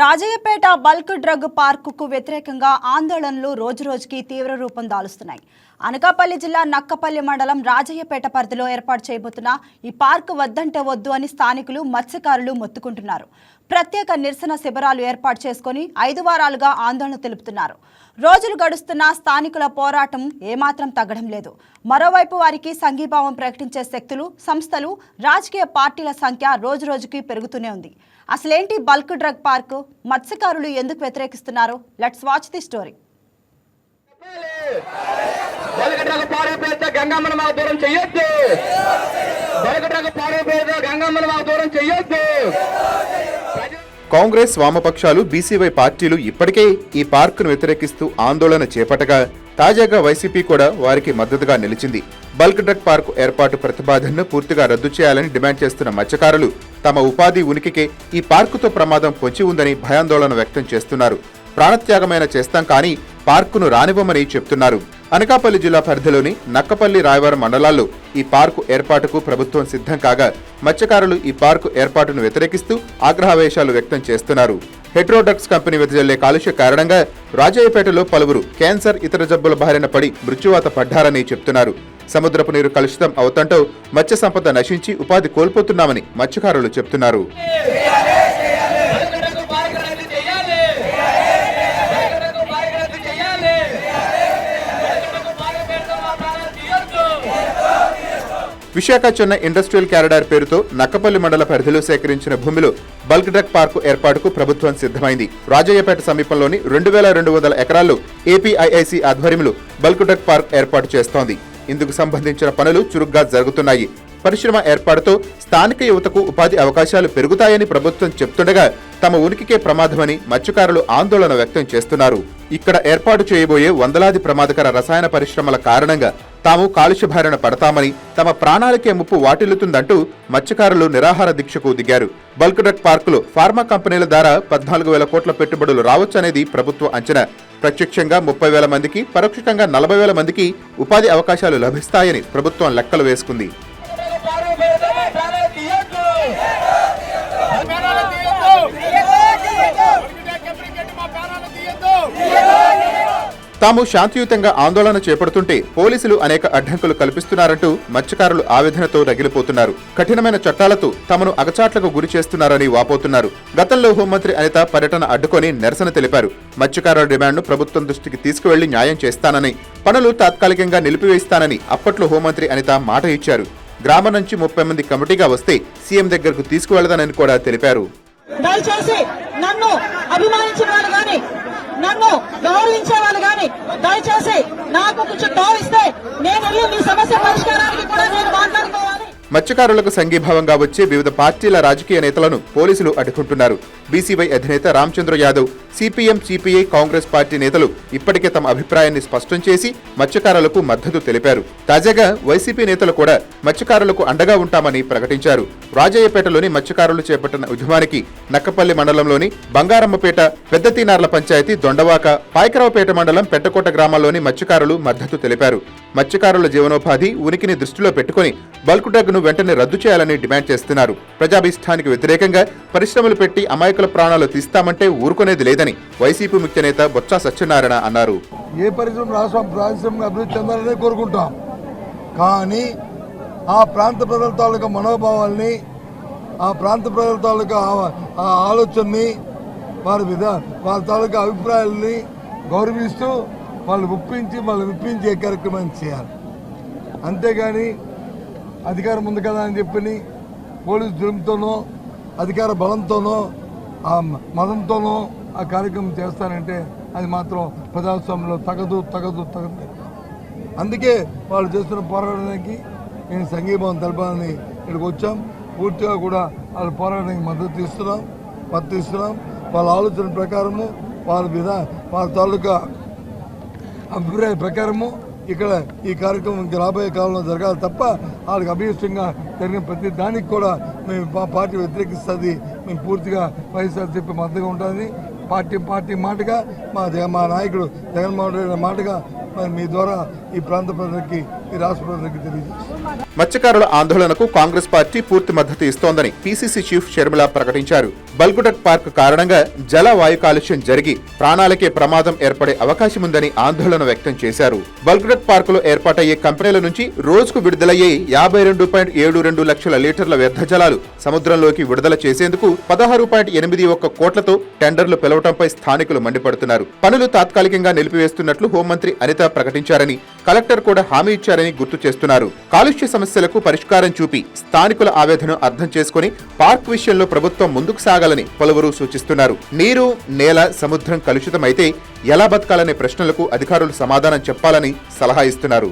Rajayyapeta bulk drug పార్కుకు వ్యతిరేకంగా ఆందోళనలు రోజురోజుకి తీవ్ర రూపం దాలుస్తున్నాయి. అనకాపల్లి జిల్లా నక్కపల్లి మండలం రాజయ్యపేట పరిధిలో ఏర్పాటు చేయబోతున్న ఈ పార్కు వద్దంటే వద్దు అని స్థానికులు మత్స్యకారులు మొత్తుకుంటున్నారు. ప్రత్యేక నిరసన శిబిరాలు ఏర్పాటు చేసుకుని ఐదు వారాలుగా ఆందోళన తెలుపుతున్నారు. రోజులు గడుస్తున్న స్థానికుల పోరాటం ఏమాత్రం తగ్గడం లేదు. మరోవైపు వారికి సంఘీభావం ప్రకటించే శక్తులు సంస్థలు రాజకీయ పార్టీల సంఖ్య రోజురోజుకి పెరుగుతూనే ఉంది. అసలేంటి బల్క్ డ్రగ్ పార్కు? మత్స్యకారులు ఎందుకు వ్యతిరేకిస్తున్నారు? Let's watch the story. గంగమ్మను మాకు దూరం చెయ్యొద్దు. గంగమ్మను మాకు దూరం చెయ్యొద్దు. కాంగ్రెస్ వామపక్షాలు బీసీవై పార్టీలు ఇప్పటికే ఈ పార్కును వ్యతిరేకిస్తూ ఆందోళన చేపట్టగా తాజాగా వైసీపీ కూడా వారికి మద్దతుగా నిలిచింది. బల్క్ డ్రగ్ పార్కు ఏర్పాటు ప్రతిపాదనను పూర్తిగా రద్దు చేయాలని డిమాండ్ చేస్తున్న మత్స్యకారులు తమ ఉపాధి ఉనికికే ఈ పార్కుతో ప్రమాదం పొంచి ఉందని భయాందోళన వ్యక్తం చేస్తున్నారు. ప్రాణత్యాగమైన చేస్తాం కానీ పార్కును రానివ్వమని చెప్తున్నారు. అనకాపల్లి జిల్లా పరిధిలోని నక్కపల్లి రాయవరం మండలాల్లో ఈ పార్కు ఏర్పాటుకు ప్రభుత్వం సిద్ధం కాగా మత్స్యకారులు ఈ పార్కు ఏర్పాటును వ్యతిరేకిస్తూ ఆగ్రహావేశాలు వ్యక్తం చేస్తున్నారు. హెట్రోడక్స్ కంపెనీ వెదజల్లే కాలుష్య కారణంగా రాజయ్యపేటలో పలువురు క్యాన్సర్ ఇతర జబ్బుల బారిన పడి మృత్యువాత పడ్డారని చెప్తున్నారు. సముద్రపు నీరు కలుషితం అవుతంటూ మత్స్య సంపద నశించి ఉపాధి కోల్పోతున్నామని మత్స్యకారులు చెప్తున్నారు బలగడ్రకు పార్కు రద్దు చెయ్యాలి బలగడ్రకు పార్కు రద్దు చెయ్యాలి బలగడ్రకు పారే పేరుతో మా ప్రాణాలు తీయొద్దు విశాఖ చెన్నై ఇండస్ట్రియల్ క్యారిడార్ పేరుతో నక్కపల్లి మండల పరిధిలో సేకరించిన భూమిలో బల్క్ డ్రగ్ పార్కు ఏర్పాటుకు ప్రభుత్వం సిద్ధమైంది. రాజయ్యపేట సమీపంలోని రెండు వేల రెండు వందల ఎకరాల్లో ఏపీఐఐసి ఆధ్వర్యంలో బల్క్ డ్రగ్ పార్క్ ఏర్పాటు చేస్తోంది. ఇందుకు సంబంధించిన పనులు చురుగ్గా జరుగుతున్నాయి. పరిశ్రమ ఏర్పాటుతో స్థానిక యువతకు ఉపాధి అవకాశాలు పెరుగుతాయని ప్రభుత్వం చెప్తుండగా తమ ఉనికికే ప్రమాదమని మత్స్యకారులు ఆందోళన వ్యక్తం చేస్తున్నారు. ఇక్కడ ఏర్పాటు చేయబోయే వందలాది ప్రమాదకర రసాయన పరిశ్రమల కారణంగా తాము కాలుష్య భారణ పడతామని తమ ప్రాణాలకే ముప్పు వాటిల్లుతుందంటూ మత్స్యకారులు నిరాహార దీక్షకు దిగారు. బల్క్ డ్రగ్ పార్కులో ఫార్మా కంపెనీల ద్వారా పద్నాలుగు వేల కోట్ల పెట్టుబడులు రావచ్చనేది ప్రభుత్వ అంచనా. ప్రత్యక్షంగా ముప్పై వేల మందికి పరోక్షంగా నలభై వేల మందికి ఉపాధి అవకాశాలు లభిస్తాయని ప్రభుత్వం లెక్కలు వేసుకుంది బలగడ్రకు పారే పేరుతో మా ప్రాణాలు తీయొద్దు ప్రాణాలు తీయొద్దు కంపెనీ మా ప్రాణాలు తీయొద్దు తాము శాంతియుతంగా ఆందోళన చేపడుతుంటే పోలీసులు అనేక అడ్డంకులు కల్పిస్తున్నారంటూ మత్స్యకారులు ఆవేదనతో రగిలిపోతున్నారు. కఠినమైన చట్టాలతో తమను అగచాట్లకు గురి చేస్తున్నారని వాపోతున్నారు. గతంలో హోంమంత్రి అనిత పర్యటన అడ్డుకొని నిరసన తెలిపారు. మత్స్యకారుల డిమాండ్ను ప్రభుత్వం దృష్టికి తీసుకువెళ్ళి న్యాయం చేస్తానని పనులు తాత్కాలికంగా నిలిపివేస్తానని అప్పట్లో హోంమంత్రి అనిత మాట ఇచ్చారు. గ్రామం నుంచి ముప్పై మంది కమిటీగా వస్తే సీఎం దగ్గరకు తీసుకువెళదానని కూడా తెలిపారు. దయచేసి నన్ను అభిమానించిన వాళ్ళు నన్ను గౌరవించే వాళ్ళు గాని దయచేసి నాకు కొంచెం గౌరవిస్తే నేను వెళ్ళి మీ సమస్య పరిష్కారానికి కూడా నేను మాట్లాడుకోవాలి. మత్స్యకారులకు సంఘీభావంగా వచ్చే వివిధ పార్టీల రాజకీయ నేతలను పోలీసులు అడ్డుకుంటున్నారు. బీసీవై అధినేత Ramachandra Yadav CPM CPI Congress party నేతలు ఇప్పటికే తమ అభిప్రాయాన్ని స్పష్టం చేసి మత్స్యకారులకు మద్దతు తెలిపారు. తాజాగా వైసీపీ నేతలు కూడా మత్స్యకారులకు అండగా ఉంటామని ప్రకటించారు. రాజయ్యపేటలోని మత్స్యకారులు చేపట్టిన ఉద్యమానికి నక్కపల్లి మండలంలోని బంగారమ్మపేట పెద్దతీనార్ల పంచాయతీ దొండవాక పాయకరావుపేట మండలం పెట్టకోట గ్రామాల్లోని మత్స్యకారులు మద్దతు తెలిపారు. మత్స్యకారుల జీవనోపాధి ఉనికిని దృష్టిలో పెట్టుకుని బల్క్ డ్రగ్ను వెంటనే రద్దు చేయాలని డిమాండ్ చేస్తున్నారు. ప్రజాభిష్టానికి వ్యతిరేకంగా పరిశ్రమలు పెట్టి అమాయకుల ప్రాణాలు తీస్తామంటే ఊరుకునేది లేదని వైసీపీ ముఖ్య నేత బొత్స సత్యనారాయణ అన్నారు. ఏ పరిశ్రమ రాష్ట్రం పారిశ్రామిక అభివృద్ధి చెందాలనే కోరుకుంటాం. కానీ ఆ ప్రాంత ప్రజల తాలూకా మనోభావాల్ని ఆ ప్రాంత ప్రజల తాలూకా ఆ- ఆలోచనని వారి విధా వారి తాలూకా అభిప్రాయాల్ని గౌరవిస్తూ వాళ్ళు ఒప్పించి వాళ్ళు విప్పించే కార్యక్రమాన్ని చేయాలి. అంతేగాని అధికారం ఉంది కదా అని చెప్పి పోలీసు జులుముతోనో అధికార బలంతోనో ఆ మతంతోనూ ఆ కార్యక్రమం చేస్తానంటే అది మాత్రం ప్రజాస్వామ్యంలో తగదు తగదు తగదు. అందుకే వాళ్ళు చేస్తున్న పోరాటానికి నేను సంఘీభావం తెలపాలని ఇక్కడికి వచ్చాం. పూర్తిగా కూడా వాళ్ళ పోరాటానికి మద్దతు ఇస్తున్నాం మద్దతు ఇస్తున్నాం. వాళ్ళ ఆలోచన ప్రకారము వాళ్ళ విధా వాళ్ళ తాలూకా అభిప్రాయ ప్రకారము ఇక్కడ ఈ కార్యక్రమం రాబోయే కాలంలో జరగాలి తప్ప వాళ్ళకి అభిష్టంగా జరిగిన ప్రతి దానికి కూడా మేము మా పార్టీ వ్యతిరేకిస్తుంది. మేము పూర్తిగా వైఎస్ఆర్సీపీ మద్దతుగా ఉంటుంది పార్టీ పార్టీ మాటగా మా మా నాయకుడు జగన్మోహన్ రెడ్డి మాటగా మరి మీ ద్వారా ఈ ప్రాంత ప్రజలకి ఈ రాష్ట్ర ప్రజలకు తెలియజేస్తాం మత్స్యకారుల ఆందోళనకు కాంగ్రెస్ పార్టీ పూర్తి మద్దతు ఇస్తోందని పీసీసీ చీఫ్ షర్మిల ప్రకటించారు. బల్గుడట్ పార్క్ కారణంగా జల వాయు కాలుష్యం జరిగి ప్రాణాలకే ప్రమాదం ఏర్పడే అవకాశముందని ఆందోళన వ్యక్తం చేశారు. బల్గుడట్ పార్క్లో ఏర్పాటయ్యే కంపెనీల నుంచి రోజుకు విడుదలయ్యే యాభై రెండు పాయింట్ ఏడు రెండు లక్షల లీటర్ల వ్యర్థ జలాలు సముద్రంలోకి విడుదల చేసేందుకు పదహారు పాయింట్ ఎనిమిది ఒక్క కోట్లతో టెండర్లు పిలవటంపై స్థానికులు మండిపడుతున్నారు. పనులు తాత్కాలికంగా నిలిపివేస్తున్నట్లు హోంమంత్రి అనిత ప్రకటించారని కలెక్టర్ కూడా హామీ ఇచ్చారు చేశారని గుర్తు చేస్తున్నారు. కాలుష్య సమస్యలకు పరిష్కారం చూపి స్థానికుల ఆవేదను అర్థం చేసుకుని పార్క్ విషయంలో ప్రభుత్వం ముందుకు సాగాలని పలువురు సూచిస్తున్నారు. నీరు నేల సముద్రం కలుషితమైతే ఎలా బతకాలనే ప్రశ్నలకు అధికారులు సమాధానం చెప్పాలని సలహా ఇస్తున్నారు.